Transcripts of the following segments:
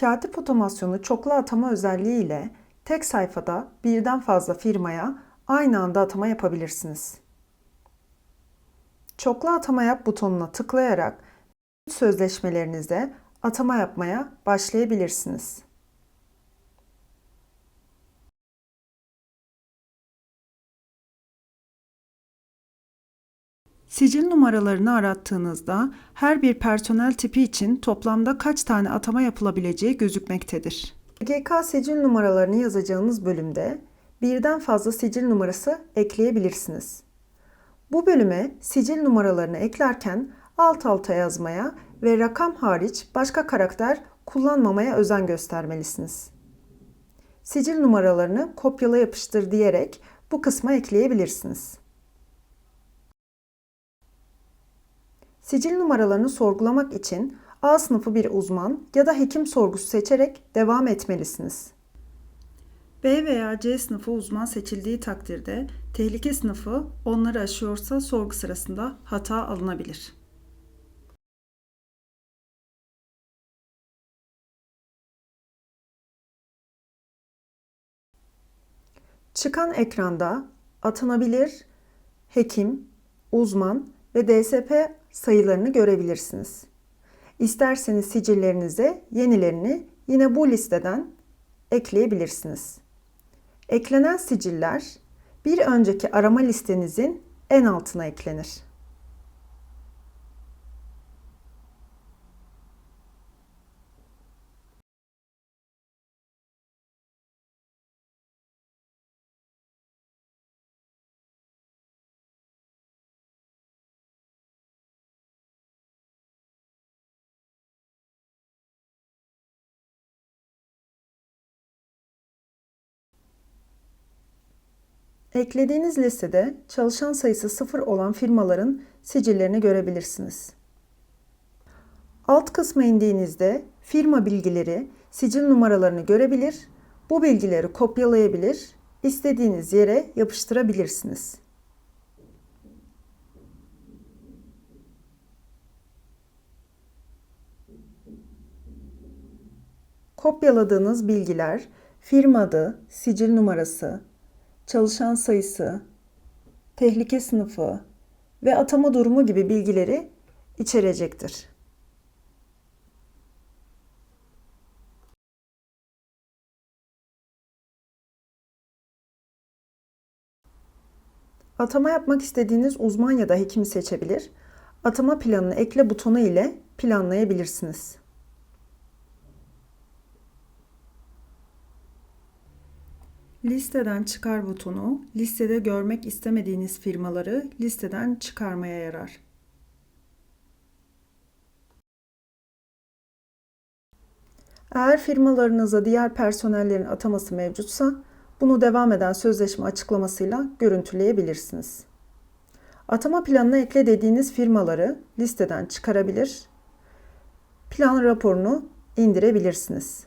Katip otomasyonu çoklu atama özelliği ile tek sayfada birden fazla firmaya aynı anda atama yapabilirsiniz. Çoklu atama yap butonuna tıklayarak sözleşmelerinize atama yapmaya başlayabilirsiniz. Sicil numaralarını arattığınızda her bir personel tipi için toplamda kaç tane atama yapılabileceği gözükmektedir. GK sicil numaralarını yazacağınız bölümde birden fazla sicil numarası ekleyebilirsiniz. Bu bölüme sicil numaralarını eklerken alt alta yazmaya ve rakam hariç başka karakter kullanmamaya özen göstermelisiniz. Sicil numaralarını kopyala yapıştır diyerek bu kısma ekleyebilirsiniz. Sicil numaralarını sorgulamak için A sınıfı bir uzman ya da hekim sorgusu seçerek devam etmelisiniz. B veya C sınıfı uzman seçildiği takdirde tehlike sınıfı onları aşıyorsa sorgu sırasında hata alınabilir. Çıkan ekranda atanabilir, hekim, uzman ve DSP sayılarını görebilirsiniz. İsterseniz sicillerinize yenilerini yine bu listeden ekleyebilirsiniz. Eklenen siciller bir önceki arama listenizin en altına eklenir. Eklediğiniz listede çalışan sayısı sıfır olan firmaların sicillerini görebilirsiniz. Alt kısma indiğinizde firma bilgileri, sicil numaralarını görebilir, bu bilgileri kopyalayabilir, istediğiniz yere yapıştırabilirsiniz. Kopyaladığınız bilgiler firma adı, sicil numarası, çalışan sayısı, tehlike sınıfı ve atama durumu gibi bilgileri içerecektir. Atama yapmak istediğiniz uzman ya da hekimi seçebilir. Atama planını ekle butonu ile planlayabilirsiniz. Listeden çıkar butonu listede görmek istemediğiniz firmaları listeden çıkarmaya yarar. Eğer firmalarınıza diğer personellerin ataması mevcutsa bunu devam eden sözleşme açıklamasıyla görüntüleyebilirsiniz. Atama planına ekle dediğiniz firmaları listeden çıkarabilir, plan raporunu indirebilirsiniz.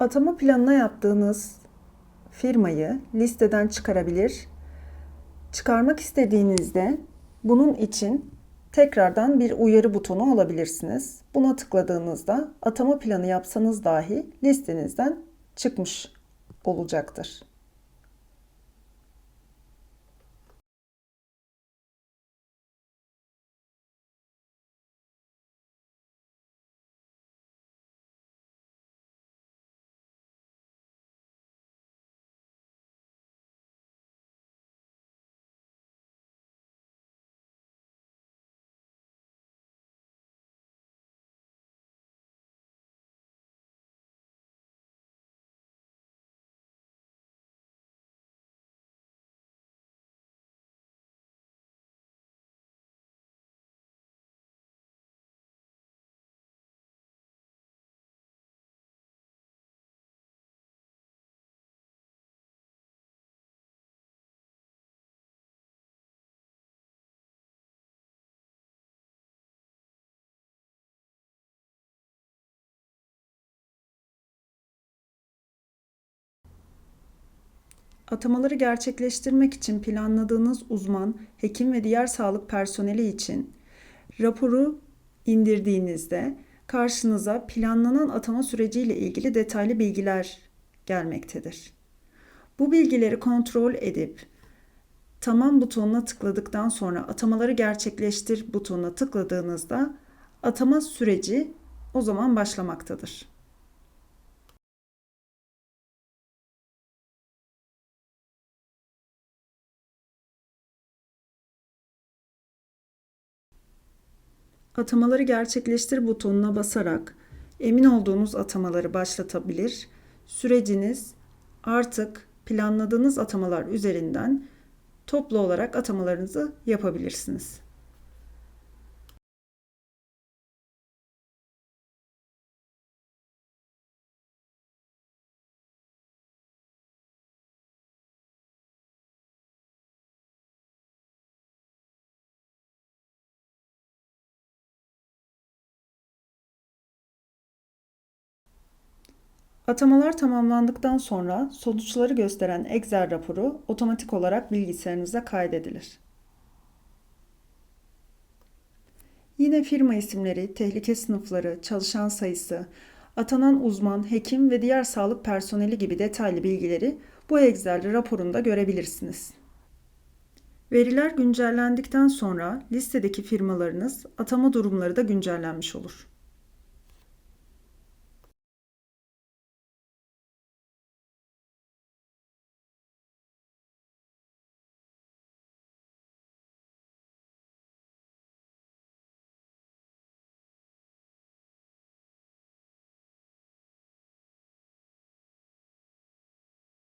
Atama planına yaptığınız firmayı listeden çıkarabilir. Çıkarmak istediğinizde bunun için tekrardan bir uyarı butonu alabilirsiniz. Buna tıkladığınızda atama planı yapsanız dahi listenizden çıkmış olacaktır. Atamaları gerçekleştirmek için planladığınız uzman, hekim ve diğer sağlık personeli için raporu indirdiğinizde karşınıza planlanan atama süreciyle ilgili detaylı bilgiler gelmektedir. Bu bilgileri kontrol edip tamam butonuna tıkladıktan sonra atamaları gerçekleştir butonuna tıkladığınızda atama süreci o zaman başlamaktadır. Atamaları gerçekleştir butonuna basarak emin olduğunuz atamaları başlatabilir. Süreciniz artık planladığınız atamalar üzerinden toplu olarak atamalarınızı yapabilirsiniz. Atamalar tamamlandıktan sonra sonuçları gösteren Excel raporu otomatik olarak bilgisayarınıza kaydedilir. Yine firma isimleri, tehlike sınıfları, çalışan sayısı, atanan uzman, hekim ve diğer sağlık personeli gibi detaylı bilgileri bu Excel raporunda görebilirsiniz. Veriler güncellendikten sonra listedeki firmalarınız atama durumları da güncellenmiş olur.